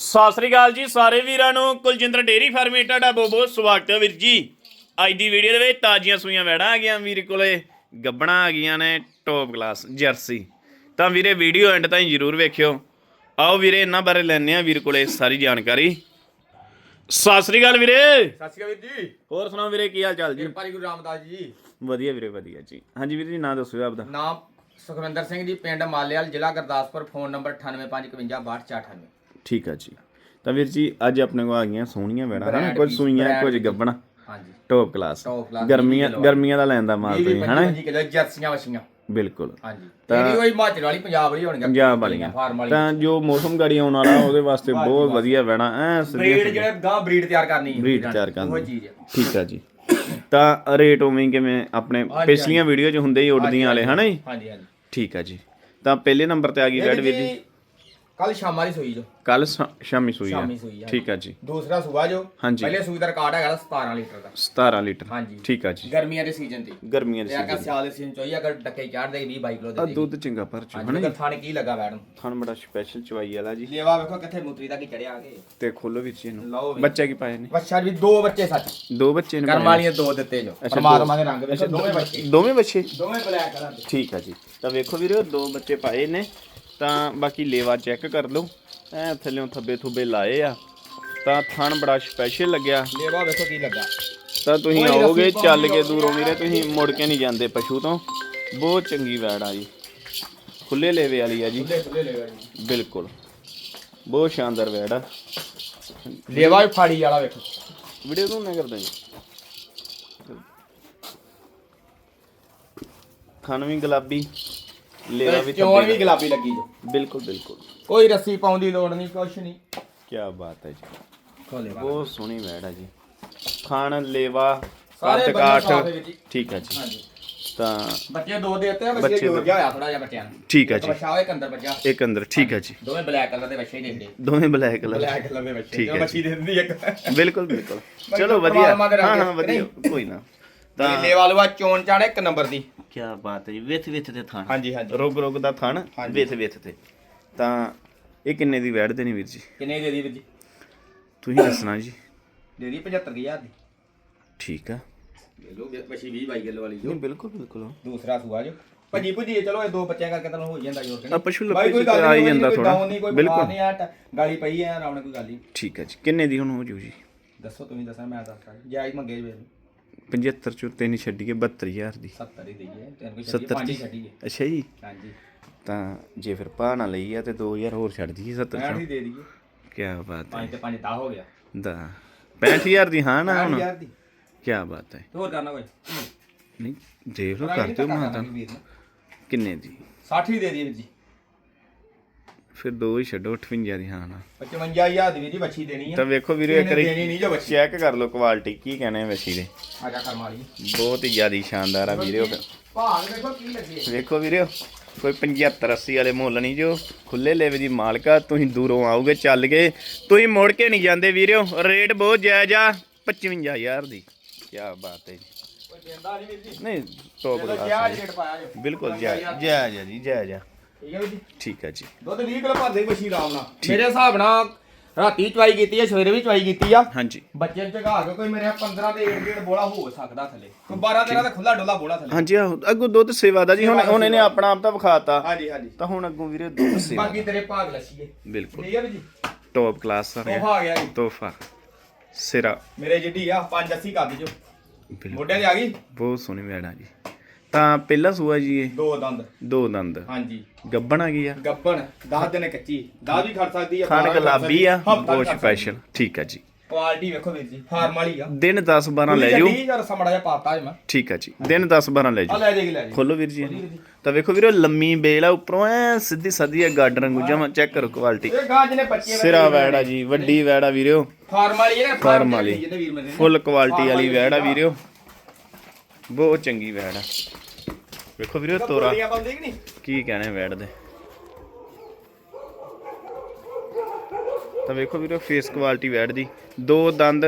ਸਤਿ ਸ੍ਰੀ ਅਕਾਲ ਜੀ ਸਾਰੇ ਵੀਰਾਂ ਨੂੰ। ਕੁਲਜਿੰਦਰ ਡੇਰੀ ਫਾਰਮੇ ਤੁਹਾਡਾ ਬਹੁਤ ਬਹੁਤ ਸਵਾਗਤ ਹੈ ਵੀਰ ਜੀ। ਅੱਜ ਦੀ ਵੀਡੀਓ ਦੇ ਵਿੱਚ ਤਾਜ਼ੀਆਂ ਸੂਈਆਂ ਵੈੜਾਂ ਆ ਗਈਆਂ ਵੀਰ ਕੋਲੇ। ਗੱਬਣਾ ਆ ਗਈਆਂ ਨੇ ਟੌਪ ਕਲਾਸ ਜਰਸੀ। ਤਾਂ ਵੀਰੇ ਵੀਡੀਓ ਐਂਡ ਤਾਈਂ ਜ਼ਰੂਰ ਵੇਖਿਓ। ਆਓ ਵੀਰੇ ਇਹਨਾਂ ਬਾਰੇ ਲੈਣੇ ਆ ਵੀਰ ਕੋਲੇ ਸਾਰੀ ਜਾਣਕਾਰੀ। ਸਤਿ ਸ੍ਰੀ ਅਕਾਲ ਵੀਰੇ। ਸਤਿ ਸ਼੍ਰੀ ਅਕਾਲ ਵੀਰ ਜੀ। ਹੋਰ ਸੁਣਾਓ ਵੀਰੇ ਕੀ ਹਾਲ ਚਾਲ ਜੀ? ਕਿਰਪਾ ਜੀ ਗੁਰੂ ਰਾਮਦਾਸ ਜੀ। ਵਧੀਆ ਵੀਰੇ ਵਧੀਆ ਜੀ। ਹਾਂਜੀ ਵੀਰੇ ਜੀ ਨਾਂ ਦੱਸੋ ਆਪਦਾ। ਨਾਮ ਸੁਖਵਿੰਦਰ ਸਿੰਘ ਜੀ ਪਿੰਡ ਮਾਲੇਵਾਲ ਜ਼ਿਲ੍ਹਾ ਗੁਰਦਾਸਪੁਰ ਫੋਨ ਨੰਬਰ 9855526498 ਠੀਕ ਆ ਜੀ। ਤਾਂ ਵੀਰ ਜੀ ਅੱਜ ਆਪਣੇ ਕੋਲ ਆ ਗਈਆਂ ਸੋਹਣੀਆਂ ਵੈੜਾਂ ਹਨਾ? Brand ਕੁਝ piece, ਸੂਈਆਂ brand ਕੁਝ piece। ਗੱਬਣਾ। ਹਾਂਜੀ। ਟੌਪ ਕਲਾਸ Top class, ਗਰਮੀਆਂ ਵੀਹ ਕਿਲੋ। ਗਰਮੀਆਂ ਦਾ ਲੈਣ ਦਾ ਮਾਲ ਤੁਸੀਂ ਹਨਾ? 25 ਕਿਲੋ ਜਰਸੀਆਂ ਵਛੀਆਂ ਬਿਲਕੁਲ। ਹਾਂਜੀ। ਤਾਂ- ਇਹਦੀ ਕੋਈ ਹਿਮਾਚਲ ਵਾਲੀ ਪੰਜਾਬ ਵਾਲੀ ਹੋਣਗੀਆਂ। ਪੰਜਾਬ ਵਾਲੀਆਂ। ਫਾਰਮ ਵਾਲੀ। ਤਾਂ ਜੋ ਮੌਸਮ ਗਾੜੀ ਆਉਣ ਵਾਲਾ ਉਹਦੇ ਵਾਸਤੇ ਬਹੁਤ ਵਧੀਆ ਵੈਣਾ ਐ ਬਰੀਡ ਜਿਹੜੇ ਗਾਂ ਬਰੀਡ ਤਿਆਰ ਕਰਨੀ ਹੈ। ਬਰੀਡ ਤਿਆਰ ਉਹ ਕਰਨੀ। ਚੀਜ਼ ਹੈ। ਠੀਕ ਆ ਜੀ। ਤਾਂ ਰੇਟ ਉਵੇਂ ਹੀ ਕਿਵੇਂ ਆਪਣੇ ਪਿਛਲੀਆਂ ਵੀਡੀਓ 'ਚ ਹੁੰਦੇ ਹੀ ਉੱਡਦੀਆਂ ਵਾਲੇ ਹਨਾ ਜੀ? ਹਾਂਜੀ ਹਾਂਜੀ। ਠੀਕ ਆ ਜੀ। ਤਾਂ ਪਹਿਲੇ ਨੰਬਰ ਤੇ ਆ ਗਈ ਵੈਡ ਵੀਰ ਜੀ ਕੱਲ ਸ਼ਾਮ ਵਾਲੀ ਸੋਈ ਜੋ। ਕੱਲ ਸ਼ਾਮੀ ਸੂਈ ਆ। ਸ਼ਾਮੀ ਸੂਈ ਆ। ਠੀਕ ਆ ਜੀ। ਦੂਸਰਾ ਸੂਆ ਜੋ ਹਾਂਜੀ। ਪਹਿਲੇ ਸੂਈ ਦਾ ਰਿਕਾਰਡ ਹੈਗਾ 17 ਲੀਟਰ ਦਾ। 17 ਲੀਟਰ। ਹਾਂਜੀ। ਠੀਕ ਆ ਜੀ। ਗਰਮੀਆਂ ਦੇ ਸੀਜ਼ਨ ਤੇ। ਗਰਮੀਆਂ ਤੇ ਦੇ ਸੀਜ਼ਨ ਸਿਆਲ ਦੇ ਸੀਜ਼ਨ ਚੋਈ ਅਗਰ ਡੱਕੇ ਚਾੜਦੇ 20 22 ਕਿਲੋ ਆ ਦੇ ਦੁੱਧ ਚੰਗਾ ਭਰ ਚੋ ਹਨਾ ਹਾਂਜੀ ਜੀ। ਥਣ ਕੀ ਲੱਗਾ ਮੈਡਮ? ਥਣ ਬੜਾ ਸਪੈਸ਼ਲ ਚਵਾਈ ਵਾਲਾ ਜੀ। ਲੇਵਾ ਵੇਖੋ ਕਿੱਥੇ ਮੂਤਰੀ ਦਾ ਕੀ ਚੜਿਆ ਆ ਕੇ ਤੇ ਖੋਲੋ ਵਿੱਚ ਇਹਨੂੰ। ਵੀ। ਬੱਚਾ ਕੀ ਪਾਏ ਨੇ? ਬੱਚਾ ਵੀ ਦੋ ਬੱਚੇ ਸੱਚ। ਦੋ ਬੱਚੇ ਨੇ ਕਰਮ ਪਾਏ ਵਾਲੀਆਂ ਦੋ ਦਿੱਤੇ ਜੋ। ਪਰਮਾਤਮਾ ਦੋ। ਦੇ। ਰੰਗ ਵਿੱਚ ਦੋਵੇਂ ਬੱਚੇ। ਦੋਵੇਂ ਬੱਚੇ? ਦੋਵੇਂ ਬਲੈਕ ਕਲਰ ਦੇ। ਠੀਕ ਆ ਜੀ। ਤਾਂ ਵੇਖੋ ਵੀਰੋ ਦੋ ਬੱਚੇ ਪਾਏ ਨੇ। ਤਾਂ ਬਾਕੀ ਲੇਵਾ ਚੈੱਕ ਕਰ ਲਓ। ਐ ਥੱਲੇੋਂ ਥੱਬੇ ਥੁੱਬੇ ਲਾਏ ਆ। ਤਾਂ ਥਣ ਬੜਾ ਸਪੈਸ਼ਲ ਲੱਗਿਆ। ਲੇਵਾ ਵੇਖੋ ਕੀ ਲੱਗਾ। ਤਾਂ ਤੁਸੀਂ ਆਓਗੇ ਚੱਲ ਕੇ ਦੂਰੋਂ ਵੀਰੇ ਤੁਸੀਂ ਮੁੜ ਕੇ ਨਹੀਂ ਜਾਂਦੇ ਪਸ਼ੂ ਤੋਂ। ਬਹੁਤ ਚੰਗੀ ਵੈੜ ਆ ਜੀ। ਖੁੱਲੇ ਲੇਵੇ ਵਾਲੀ ਆ ਜੀ। ਬਿਲਕੁਲ। ਬਹੁਤ ਸ਼ਾਨਦਾਰ ਵੈੜ ਆ। ਲੇਵਾ ਵੀ ਫਾੜੀ ਵਾਲਾ ਵੇਖੋ। ਵੀਡੀਓ ਨੂੰ ਨਾ ਕਰਦਾ ਜੀ। ਖਾਣ ਵੀ ਗੁਲਾਬੀ। ਲੇਵਾ ਵੀ ਚੋਣ ਵੀ ਗੁਲਾਬੀ ਲੱਗੀ ਜੋ। ਬਿਲਕੁਲ ਬਿਲਕੁਲ। ਕੋਈ ਰੱਸੀ ਪਾਉਣ ਦੀ ਲੋੜ ਨਹੀਂ ਕੁਛ ਨਹੀਂ। ਕੀ ਬਾਤ ਹੈ ਜੀ। ਖੋਲੇ ਬਹੁਤ ਸੋਹਣੀ ਵੈੜ ਆ ਜੀ। ਖਾਣ ਲੇਵਾ ਕੱਦ ਕਾਠ। ਸਾਫ਼ ਹੈ। ਜੀ। ਠੀਕ ਤਾਂ ਬੱਚੇ ਦੋ ਦੇਤੇ ਆ ਬੱਚੇ। ਜੋਰ ਜਿਹਾ ਹੋਇਆ ਥੋੜਾ ਜਿਹਾ ਬੱਚਿਆਂ ਨੂੰ ਠੀਕ ਆ ਜੀ। ਬੱਚਾ ਹੋਏ ਕੰਦਰ ਬੱਚਾ। ਇੱਕ ਅੰਦਰ ਠੀਕ ਆ ਜੀ। ਦੋਵੇਂ ਬਲੈਕ ਕਲਰ ਦੇ ਬੱਚੇ ਹੀ ਦੇਖਦੇ ਦੋਵੇਂ ਬਲੈਕ ਕਲਰ ਬਲੈਕ ਕਲਰ ਦੇ ਬੱਚੇ। ਠੀਕ ਜੋ ਹੈ ਬੱਚੀ ਦੇ ਦਿੰਦੀ ਇੱਕ। ਬਿਲਕੁਲ ਬਿਲਕੁਲ। ਚਲੋ ਵਧੀਆ। ਹਾਂ ਹੈ, ਹਾਂ ਵਧੀਆ। ਕੋਈ ਨਾ। ਤਾਂ ਤਾਂ ਲੇਵਾ ਲਵਾ ਚੋਣ ਚਾਣ ਇੱਕ ਨੰਬਰ ਦੀ। ਕੀ ਬਾਤ ਹੈ ਜੀ ਵਿਥ ਵਿਥ ਤੇ ਥਣ। ਹਾਂਜੀ ਹਾਂਜੀ। ਰੁਗ ਰੁਗ ਦਾ ਥਣ। ਵਿਥ ਵਿਥ ਤੇ। ਤਾਂ ਇਹ ਕਿੰਨੇ ਦੀ ਵੈੜ ਦੇਣੀ ਵੀਰ ਜੀ? ਕਿੰਨੇ ਦੇ ਦੀ ਵੀਰ ਜੀ? ਤੁਸੀਂ ਦੱਸਣਾ ਜੀ। ਦੇ ਦੀ 75000 ਦੀ। ਠੀਕ ਆ। ਲੈ ਲਓ ਬੱਚੀ 20 22 ਕਿਲੋ ਵਾਲੀ ਜੋ। ਨਹੀਂ ਬਿਲਕੁਲ ਬਿਲਕੁਲ। ਦੂਸਰਾ ਸੂਆ ਜੋ। ਭੱਜੀ ਭੁੱਜੀ ਚਲੋ ਇਹ ਦੋ ਬੱਚਿਆਂ ਕਰਕੇ ਤੁਹਾਨੂੰ ਹੋ ਜਾਂਦਾ ਜੋਰ ਆ ਪਸ਼ੂ ਲੱਭੇ ਕੋਈ ਗੱਲ ਆ ਨਹੀਂ ਜਾਂਦਾ ਥੋੜਾ ਬਿਲਕੁਲ। ਨਹੀਂ ਆ ਗਾਲੀ ਪਈ ਆਰਾਮ ਨਾਲ ਕੋਈ ਗੱਲ ਨਹੀਂ। ਠੀਕ ਹੈ ਜੀ। ਕਿੰਨੇ ਦੀ ਹੁਣ ਹੋ ਜੂ ਜੀ? ਦੱਸੋ ਤੁਸੀਂ ਦੱਸਣਾ ਮੈਂ ਦੱਸਦਾ। ਜਾਇਜ਼ ਮੰਗੇ ਵੇ 75 ਚੋਂ ਤਿੰਨ ਛੱਡੀਏ 72000 ਦੀ। 70 ਹੀ ਦਈਏ ਤੈਨੂੰ ਕੋਈ 70 ਪੰਜ ਹੀ ਦੀ ਛੱਡੀਏ ਅੱਛਾ ਜੀ। ਹਾਂਜੀ। ਤਾਂ ਜੇ ਫਿਰ ਭਾਅ ਨਾ ਲਈ ਆ ਤੇ 2000 ਹੋਰ ਛੱਡ ਦਈਏ 70 60 ਚੋਂ। ਹੀ ਦੇ ਦਈਏ। ਕੀ ਬਾਤ ਹੈ। ਪੰਜ ਤੇ ਪੰਜ 10 ਹੋ ਗਿਆ। ਦਾ। 65000 ਦੀ ਹਾਂ ਨਾ ਹੁਣ। 60000 ਦੀ। ਕੀ ਬਾਤ ਹੈ। ਤੇ ਹੋਰ ਕਰਨਾ ਕੋਈ? ਨਹੀਂ ਦੇਖ ਲਓ ਕਰ ਦਿਓ ਮਾਤਾ ਕਿੰਨੇ ਦੀ? 60 ਹੀ ਦੇ ਦਈਏ ਵੀਰ ਜੀ। ਫਿਰ ਦੋ ਹੀ ਛੱਡੋ 58 ਦੀ ਹਾਂ ਨਾ। 55000 ਦੀ ਵੀਰ ਜੀ ਬੱਚੀ ਦੇਣੀ ਤਾਂ ਹੈ ਵੇਖੋ ਵੀਰੇ ਇੱਕ ਵਾਰੀ ਦੇਣੀ ਨਹੀਂ ਜੋ ਬੱਚੀ? ਚੈੱਕ ਕਰ ਲਓ ਕੁਆਲਿਟੀ ਕੀ ਕਹਿੰਦੇ ਵਸੀ ਦੇ। ਆ ਜਾ ਕਰ ਮਾਰੀ ਬਹੁਤ ਹੀ ਜ਼ਿਆਦਾ ਸ਼ਾਨਦਾਰ ਆ ਵੀਰੇ। ਭਾਗ ਵੇਖੋ ਕੀ ਲੱਗੇ ਵੇਖੋ ਵੀਰੇ ਕੋਈ 75 80 ਵਾਲੇ ਮੁੱਲ ਨਹੀਂ ਜੋ। ਖੁੱਲੇ ਲੇਵੇ ਦੀ ਮਾਲਕਾ ਤੁਸੀਂ ਦੂਰੋਂ ਆਓਗੇ ਚੱਲ ਕੇ ਤੁਸੀਂ ਮੁੜ ਕੇ ਨਹੀਂ ਜਾਂਦੇ ਵੀਰਿਓ ਰੇਟ ਬਹੁਤ ਜਾਇਜ਼ ਆ 55000 ਦੀ। ਕੀ ਬਾਤ ਹੈ ਜੀ। ਕੋਈ ਦਿੰਦਾ ਨਹੀਂ ਵੀਰ ਜੀ। ਨਹੀਂ ਟੋਪ ਚਲੋ ਕਲਾਸ ਜਿਆ ਹੈ ਜੀ। ਰੇਟ ਪਾਇਆ ਜੋ। ਬਿਲਕੁਲ ਜਾਇਜ਼ ਜਾਇਜ਼ ਆ ਜੀ ਜਾਇਜ਼ ਆ। ਠੀਕ ਹੈ ਜੀ? ਠੀਕ ਹੈ ਜੀ। ਦੁੱਧ 20 ਕਿਲੋ ਭਰਦੇ ਆਰਾਮ ਨਾਲ। ਮੇਰੇ ਹਿਸਾਬ ਨਾਲ ਰਾਤੀ ਚਵਾਈ ਕੀਤੀ ਹੈ ਸਵੇਰੇ ਵੀ ਚਵਾਈ ਕੀਤੀ ਆ। ਹਾਂਜੀ। ਬੱਚੇ ਨੂੰ ਝਗਾ ਕੇ ਕੋਈ ਮੇਰੇ 15 ਦੇ ਏੜ ਡੇਢ ਬੋਲਾ ਹੋ ਸਕਦਾ ਥੱਲੇ। ਕੋਈ 12 13 ਦਾ ਖੁੱਲਾ ਡੋਲਾ ਬੋਲਾ ਥੱਲੇ। ਹਾਂਜੀ ਅੱਗੋਂ ਦੁੱਧ ਸੇਵਾ ਦਾ ਜੀ ਹੁਣ ਹੁਣ ਇਹਨੇ ਆਪਣਾ ਆਪ ਤਾਂ ਵਿਖਾਤਾ। ਹਾਂਜੀ ਹਾਂਜੀ। ਤਾਂ ਹੁਣ ਅੱਗੋਂ ਵੀਰੇ ਦੁੱਧ ਸੇਵਾ ਬਾਕੀ ਤੇਰੇ ਭਾਗ ਲੱਸੀਏ ਬਿਲਕੁਲ। ਠੀਕ ਹੈ ਜੀ? ਟੌਪ ਕਲਾਸ ਆ ਉਹ ਆ ਗਿਆ ਜੀ। ਤੋਹਫਾ। ਸਿਰਾ। ਮੇਰੇ ਜਿੱਡੀ ਆ 5 80 ਕੱਦ ਜੋ ਬਿਲਕੁਲ। ਮੋਢਿਆਂ ਦੀ ਆ ਗਈ? ਬਹੁਤ ਸੋਹਣੀ ਵੈੜਾ ਜੀ। ਤਾਂ ਪਹਿਲਾ ਸੂਆ ਜੀ ਇਹ? ਦੋ ਦੰਦ। ਦੋ ਦੰਦ। ਹਾਂਜੀ। ਗੱਬਣ ਆ ਗਈ ਆ? ਗੱਬਣ 10 ਦਿਨ ਕੱਚੀ। 10 ਵੀ ਖੜ ਸਕਦੀ ਆ ਖਾਣ ਗੁਲਾਬੀ ਆ। ਬਹੁਤ। ਸਪੈਸ਼ਲ ਠੀਕ ਆ ਜੀ। ਕੁਆਲਿਟੀ ਵੇਖੋ ਵੀਰ ਜੀ ਫਾਰਮ ਵਾਲੀ ਆ। ਦਿਨ 10 12 ਲੈ ਜਾਓ ਯਾਰ ਸਮੜਾ ਜਿਹਾ ਪਾਤਾ ਜੇ ਮੈਂ। ਠੀਕ ਆ ਜੀ। ਦਿਨ 10 12 ਲੈ ਆ ਜਾਓ ਲੈ ਜੇਗੀ ਲੈ ਜੀ ਖੋਲੋ ਵੀਰ ਜੀ ਇਹਨੂੰ। ਤਾਂ ਵੇਖੋ ਵੀਰੋ ਲੰਮੀ ਬੇਲ ਆ ਉੱਪਰੋਂ ਐ ਸਿੱਧੀ ਸਦੀ ਆ ਗਾਰਡਨ ਵਾਂਗੂ ਜਮਾ ਚੈੱਕ ਕਰੋ ਕੁਆਲਿਟੀ ਇਹ ਬੱਚੇ ਸਿਰਾ ਵੈੜਾ ਜੀ ਵੱਡੀ ਵੈੜਾ ਵੀਰਿਓ ਫਾਰਮ ਵਾਲੀ ਹੈ ਫਾਰਮ ਵਾਲੀ। ਵੀਰ ਫੁੱਲ ਕੁਆਲਿਟੀ ਵਾਲੀ ਵੈੜ ਆ ਵੀਰਿਓ ਬਹੁਤ ਚੰਗੀ ਵੈੜ ਆ। ਵੇਖੋ ਵੀਰਿਓ ਤੋਰਾ। ਪਾਉਂਦੀ ਕਿ ਨਹੀਂ? ਕੀ ਕਹਿਣੇ ਦੇ ਤਾਂ ਵੇਖੋ ਵੀਰੋ ਫੇਸ ਕੁਆਲਿਟੀ ਵੈੜ ਦੀ ਦੋ ਦੰਦ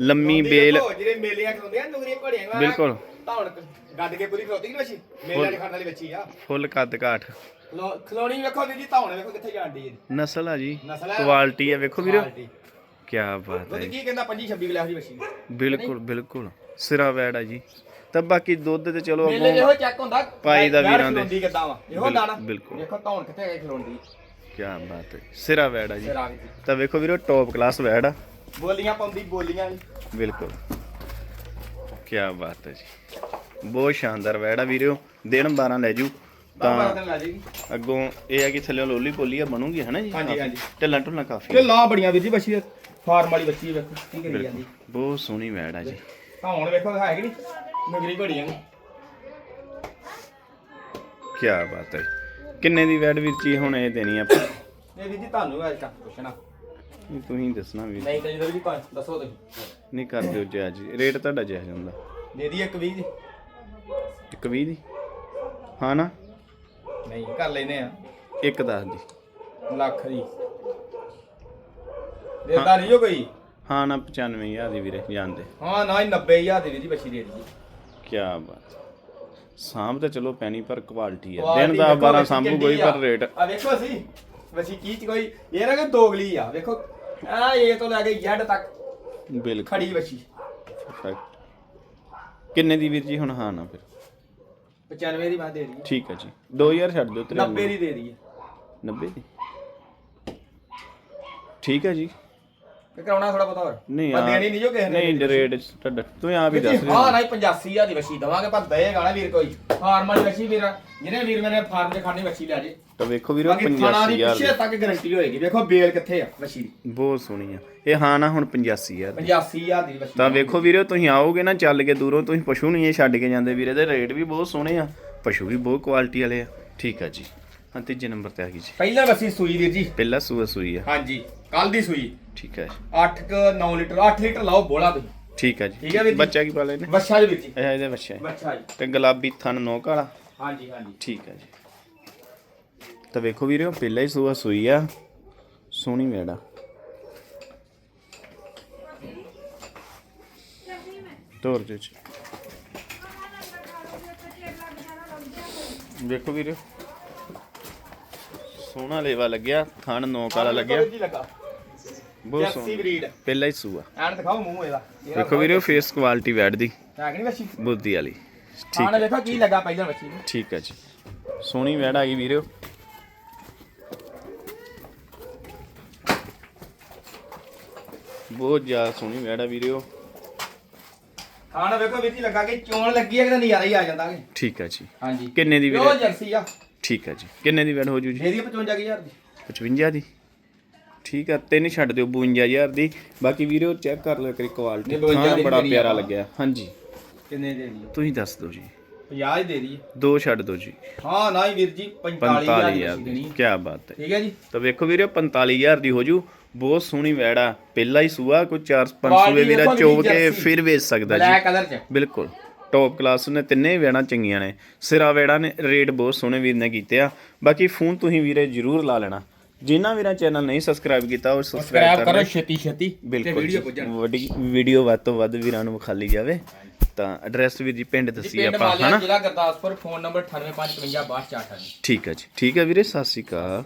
ਲੰਮੀ ਬੇਲ। ਦੇਖੋ, ਜਿਹੜੇ ਮੇਲੀਆਂ ਖਲੋਂਦੀਆਂ ਡੁਗਰੀਆਂ ਘੋੜੀਆਂ ਵਾਲਾ ਬਿਲਕੁਲ। ਧੌਣ ਗੱਡ ਕੇ ਪੂਰੀ ਖਲੋਤੀ ਕਿ ਨਹੀਂ ਬੱਚੀ ਮੇਲੇ ਵਾਲੀ ਖਾਣ ਵਾਲੀ ਬੱਚੀ ਆ। ਫੁੱਲ ਕੱਦ ਕਾਠ। ਖਲੋ- ਖਲੋਣੀ ਵੇਖੋ ਵੀਰ ਜੀ ਧੌਣ ਵੇਖੋ ਕਿੱਥੇ ਜਾਂਦੀ ਹੈ। ਨਸਲ ਆ ਜੀ। ਨਸਲ ਕੁਆਲਿਟੀ ਆ ਵੇਖੋ ਵੀਰੋ। ਕੁਆਲਿਟੀ। ਕੀ ਬਾਤ ਦੁੱਧ ਹੈ ਕੀ ਕਹਿੰਦਾ 25 26 ਗਲਾਸ ਦੀ ਬੱਚੀ ਬਿਲਕੁਲ ਬਿਲਕੁਲ। ਸਿਰਾ ਵੈੜ ਆ ਜੀ। ਤਾਂ ਬਾਕੀ ਦੁੱਧ ਤੇ ਚਲੋ ਮੇਲੇ ਅੱਗੋਂ ਇਹੋ ਚੈੱਕ ਹੁੰਦਾ ਪਾਈ ਦਾ ਵੀਰਾਂ ਦੇ। ਖਲੋਂਦੀ ਕਿੱਦਾਂ ਵਾ? ਇਹੋ ਬਿਲ- ਦਾਣਾ ਬਿਲਕੁਲ। ਵੇਖੋ ਧੌਣ ਕਿੱਥੇ ਗਈ ਖਲੋਂਦੀ। ਕੀ ਬਾਤ ਹੈ। ਸਿਰਾ ਵੈੜ ਆ ਜੀ। ਫਿਰ ਆ ਗਈ ਤਾਂ ਵੇਖੋ ਵੀਰੋ ਟੌਪ ਕਲਾਸ ਵੈੜ ਆ। ਬੋਲੀਆਂ ਪਾਉਂਦੀ ਬੋਲੀਆਂ ਵੀ। ਬਿਲਕੁਲ। ਕੀ ਬਾਤ ਹੈ ਜੀ। ਬਹੁਤ ਸ਼ਾਨਦਾਰ ਵੈੜ ਆ ਵੀਰੋ। ਦਿਨ 12 ਲੈ ਜੂ। ਤਾਂ ਤਾਂ ਦਿਨ ਲੈ ਜਾਏਗੀ ਅੱਗੋਂ ਇਹ ਆ ਕਿ ਥੱਲੇ ਲੋਲੀ ਪੋਲੀ ਆ ਬਣੂਗੀ ਹੈ ਨਾ ਜੀ? ਹਾਂਜੀ, ਹਾਂਜੀ। ਢਿੱਲਾਂ ਢੁੱਲਾਂ ਕਾਫੀ ਕਿ ਲਾਂ ਬੜੀਆਂ ਵੀਰ ਜੀ ਬੱਚੀ ਫਾਰਮ ਵਾਲੀ ਬੱਚੀ ਵੇਖੋ ਕੀ ਕਰੀ ਜਾਂਦੀ। ਬਹੁਤ ਸੋਹਣੀ ਵੈੜ ਆ ਜੀ। ਧੌਣ ਵੇਖੋ ਹੈ ਕਿ ਨਹੀਂ? ਨਗਰੀ ਬੜੀਆਂ ਨੇ। ਕੀ ਬਾਤ ਹੈ। ਕਿੰਨੇ ਦੀ ਵੈੜ ਵੀਰ ਜੀ ਹੁਣ ਇਹ ਦੇਣੀ ਆਪਾਂ? ਇਹ ਵੀਰ ਜੀ ਤੁਹਾਨੂੰ ਅੱਜ ਤੱਕ ਪੁੱਛਣਾ। ਇਹ ਤੁਸੀਂ ਦੱਸਣਾ ਵੀਰ ਨਹੀਂ ਤਾਂ ਜਦੋਂ ਵੀ ਭਾਵੇਂ ਦੱਸੋ ਤੁਸੀਂ। ਨਹੀਂ ਕਰ ਦਿਓ ਜਾਇਜ਼। ਰੇਟ ਤੁਹਾਡਾ ਜਾਇਜ਼ ਹੁੰਦਾ। ਦੇ ਦੀ ਇੱਕ 20 ਦੀ। ਇੱਕ 20 ਦੀ? ਹਾਂ ਨਾ? ਨਹੀਂ ਕਰ ਲੈਨੇ ਆ। ਇੱਕ 10 ਦੀ। ਲੱਖ ਦੀ। ਦੇਦਾ ਨਹੀਂ ਜੋ ਕੋਈ। ਹਾਂ ਨਾ 95000 ਦੀ ਵੀਰੇ ਜਾਣਦੇ ਹਾਂ ਨਾ ਹੀ 90000 ਦੀ ਵੀਰ ਜੀ ਬੱਚੀ ਦੇ ਦੀ ਕੀ ਬਾਤ। ਸਾਂਭ ਤਾਂ ਚਲੋ ਪੈਣੀ ਪਰ ਕੁਆਲਿਟੀ ਹੈ। Quality ਦਿਨ ਦਾ ਵੇਖੋ 12 ਬੱਚੀ ਸਾਂਭੂ ਕੋਈ ਆ। ਪਰ ਰੇਟ ਆ ਵੇਖੋ ਅਸੀਂ ਬੱਚੀ ਕੀ ਚ ਕੋਈ ਇਹ ਕਿ ਦੋਗਲੀ ਆ। ਵੇਖੋ ਆ ਇਹ ਤੋਂ ਲੈ ਕੇ ਜ਼ੈਡ ਤੱਕ ਬਿਲਕੁਲ। ਖੜੀ ਪਰਫੈਕਟ ਕਿੰਨੇ ਦੀ ਵੀਰ ਜੀ ਹੁਣ ਹਾਂ ਨਾ ਫਿਰ? 95 ਦੀ ਮੈਂ ਦੇ ਰਹੀ ਠੀਕ ਹੈ ਜੀ। 2000 ਛੱਡ ਦਿਓ 90 93 ਦੀ ਦੇ ਰਹੀ ਹੈ 90 ਦੀ। ਠੀਕ ਹੈ ਜੀ। ਕਿ ਕਰਾਉਣਾ ਥੋੜਾ ਹੋਰ। ਨਹੀਂ ਪਰ ਆ ਦੇਣੀ ਨਹੀਂ ਜੋ ਕਿਸੇ ਨੇ ਨਹੀਂ ਰੇਟ ਤੁਹਾਡਾ ਤੂੰ ਆਪ ਹੀ ਦੱਸ ਹਾਂ ਨਹੀਂ 85000 ਦੀ ਬੱਚੀ ਦਵਾਂਗੇ ਪਰ ਦਏਗਾ ਨਾ ਵੀਰ ਕੋਈ। ਫਾਰਮ ਵਾਲੀ ਬੱਚੀ ਵੀਰ ਜਿਹਨੇ ਵੀਰ ਮੇਰੇ ਫਾਰਮ 'ਚ ਖਾਣੀ ਬੱਚੀ ਲੈ ਜੇ। ਤਾਂ ਵੇਖੋ ਵੀਰੋ ਬਾਕੀ ਖਾਣਾ ਦੀ 85000 ਪਿੱਛੇ ਤੱਕ ਗਾਰੰਟੀ ਹੋਏਗੀ। ਵੇਖੋ ਬੇਲ ਕਿੱਥੇ ਆ ਬੱਚੀ ਦੀ। ਬਹੁਤ ਸੋਹਣੀ ਆ। ਇਹ ਹਾਂ ਨਾ ਹੁਣ 85000 ਦੀ। 85000 ਦੀ ਬੱਚੀ ਤਾਂ ਵੇਖੋ ਵੀਰੋ ਤੁਸੀਂ ਆਓਗੇ ਨਾ ਚੱਲ ਕੇ ਦੂਰੋਂ ਤੁਸੀਂ ਪਸ਼ੂ ਨਹੀਂ ਇਹ ਛੱਡ ਕੇ ਜਾਂਦੇ ਵੀਰੇ ਦੇ ਰੇਟ ਵੀ ਬਹੁਤ ਸੋਹਣੇ ਆ। ਪਸ਼ੂ ਵੀ ਬਹੁਤ ਕੁਆਲਿਟੀ ਵਾਲੇ ਆ। ਠੀਕ ਆ ਜੀ। ਹਾਂ ਤੀਜੇ ਨੰਬਰ ਤੇ ਆ ਗਈ ਜੀ। ਪਹਿਲਾਂ ਬੱਚੀ ਸੂਈ ਵੀਰ ਜੀ। ਪਹਿਲਾ ਸੂਆ ਸੂਈ ਆ। ਹਾਂਜੀ। ਕੱਲ ਦੀ ਸੂਈ। ਠੀਕ ਹੈ 8 ਕ 9 ਲੀਟਰ 8 ਲੀਟਰ ਲਾਓ ਬੋਲਾ ਤੁਸੀਂ। ਠੀਕ ਹੈ ਜੀ। ਠੀਕ ਹੈ ਵੀਰ ਜੀ। ਬੱਚਾ ਕੀ ਪਾਲੇ ਨੇ ਬੱਚਾ ਜੀ ਵੀਰ ਜੀ। ਇਹ ਇਹਦੇ ਬੱਚਾ ਹੈ। ਬੱਚਾ ਜੀ। ਤੇ ਗੁਲਾਬੀ ਥਣ ਨੋਕ ਵਾਲਾ ਹਾਂਜੀ ਹਾਂਜੀ। ਠੀਕ ਹੈ ਜੀ। ਤਾਂ ਵੇਖੋ ਵੀਰੋ ਪਹਿਲਾ ਹੀ ਸੂਆ ਸੂਈ ਆ। ਸੋਹਣੀ ਵੇੜਾ ਤੋਰ ਜੋ ਜੀ। ਵੇਖੋ ਵੀਰੋ। ਸੋਹਣਾ ਲੇਵਾ ਲੱਗਿਆ ਥਣ ਨੋਕ ਵਾਲਾ ਲੱਗਿਆ। ਬਹੁਤ ਜਰਸੀ ਸੋਹਣਾ। ਬਰੀਡ ਪਹਿਲਾ ਹੀ ਸੂਆ। ਐਨ ਦਿਖਾਓ ਮੂੰਹ ਇਹਦਾ। ਇਹਦਾ ਵੇਖੋ ਵੀਰੋ ਫੇਸ ਕੁਆਲਿਟੀ ਦੀ। ਹੈ ਕਿ ਨਹੀਂ ਬੱਚੀ ਬੁੱਧੀ ਵਾਲੀ। ਠੀਕ ਖਾਣਾ ਵੇਖੋ ਕੀ ਲੱਗਾ ਪਹਿਲਾਂ ਬੱਚੀ ਨੂੰ। ਠੀਕ ਹੈ ਜੀ। ਸੋਹਣੀ ਵੈੜ ਆ ਗਈ ਵੀਰੋ। ਬਹੁਤ ਜ਼ਿਆਦਾ ਸੋਹਣੀ ਵੈੜ ਆ ਵੀਰੋ। ਖਾਣਾ ਵੇਖੋ ਵੀਰ ਜੀ ਲੱਗਾ ਕਿ ਚੋਣ ਲੱਗੀ ਹੈ ਕਿ ਨਜ਼ਾਰਾ ਹੀ ਆ ਜਾਂਦਾ ਕਿ। ਠੀਕ ਹੈ ਜੀ। ਹਾਂਜੀ। ਕਿੰਨੇ ਦੀ ਉਹ ਵੀਰੇ? ਜਰਸੀ ਆ। ਠੀਕ ਹੈ ਜੀ। ਕਿੰਨੇ ਦੀ ਵੈੜ ਹੋ ਜੂ ਜੀ? ਦੇ ਦੀ 55000 ਦੀ। 55 ਦੀ? ਠੀਕ ਹੈ ਤਿੰਨ ਛੱਡ ਦਿਓ 52000 ਦੀ। ਬਾਕੀ ਵੀਰੋ ਚੈੱਕ ਕਰ ਲਿਓ ਕਰੀ ਕੁਆਲਿਟੀ ਨਹੀਂ, 52 ਹਾਂ ਦੀ ਬੜਾ ਮੇਰੀ ਪਿਆਰਾ ਆ। ਲੱਗਿਆ। ਹਾਂਜੀ। ਕਿੰਨੇ ਦੇ ਦੀ ਤੁਸੀਂ ਦੱਸ ਦਿਓ ਜੀ। 50 ਦੇ ਦੀ ਦੋ ਛੱਡ ਦਿਓ ਜੀ। ਹਾਂ ਨਾ ਹੀ ਵੀਰ ਜੀ 45000 ਦੀ 45000 ਬੱਚੀ ਦੀ ਦੇਣੀ ਕੀ ਬਾਤ ਹੈ। ਠੀਕ ਹੈ ਜੀ। ਤਾਂ ਵੇਖੋ ਵੀਰੇ 45000 ਦੀ ਹੋ ਜੂ। ਬਹੁਤ ਸੋਹਣੀ ਵੈੜ ਆ। ਪਹਿਲਾ ਹੀ ਸੂਆ ਕੋਈ 4 5 Quality ਸੂਏ ਵੀਰਾ ਵੀਰ ਕੇ। ਫਿਰ ਵੇਚ ਸਕਦਾ ਬਲੈਕ ਜੀ ਕਲਰ ਚ। ਬਿਲਕੁਲ। ਟੌਪ ਕਲਾਸ ਨੇ ਤਿੰਨੇ ਹੀ ਵੈੜਾਂ ਚੰਗੀਆਂ ਨੇ। ਸਿਰਾ ਵੈੜਾਂ ਨੇ ਰੇਟ ਬਹੁਤ ਸੋਹਣੇ ਵੀਰ ਨੇ ਕੀਤੇ ਆ। ਬਾਕੀ ਫੋਨ ਤੁਸੀਂ ਵੀਰੇ ਜਰੂਰ ਲਾ ਲੈਣਾ। ਜਿਨ੍ਹਾਂ ਵੀਰਾਂ ਚੈਨਲ ਨਹੀਂ ਸਬਸਕ੍ਰਾਈਬ ਕੀਤਾ ਉਹ ਸਬਸਕ੍ਰਾਈਬ ਕਰੋ ਛੇਤੀ ਛੇਤੀ ਤੇ ਬਿਲਕੁਲ ਵੀਡੀਓ ਜੀ। ਪੁੱਜਣ। ਵੱਡੀ ਵੀਡੀਓ ਵੱਧ ਤੋਂ ਵੱਧ ਵੀਰਾਂ ਨੂੰ ਵਿਖਾਲੀ ਜਾਵੇ। ਤਾਂ ਐਡਰੈਸ ਵੀਰ ਜੀ ਪਿੰਡ ਦੱਸੀ ਆਪਾਂ ਹਨਾ? ਜ਼ਿਲ੍ਹਾ ਗੁਰਦਾਸਪੁਰ ਫੋਨ ਨੰਬਰ 98555248 ਠੀਕ ਹੈ ਜੀ। ਠੀਕ ਹੈ ਵੀਰੇ ਸਤਿ ਸ਼੍ਰੀ ਅਕਾਲ।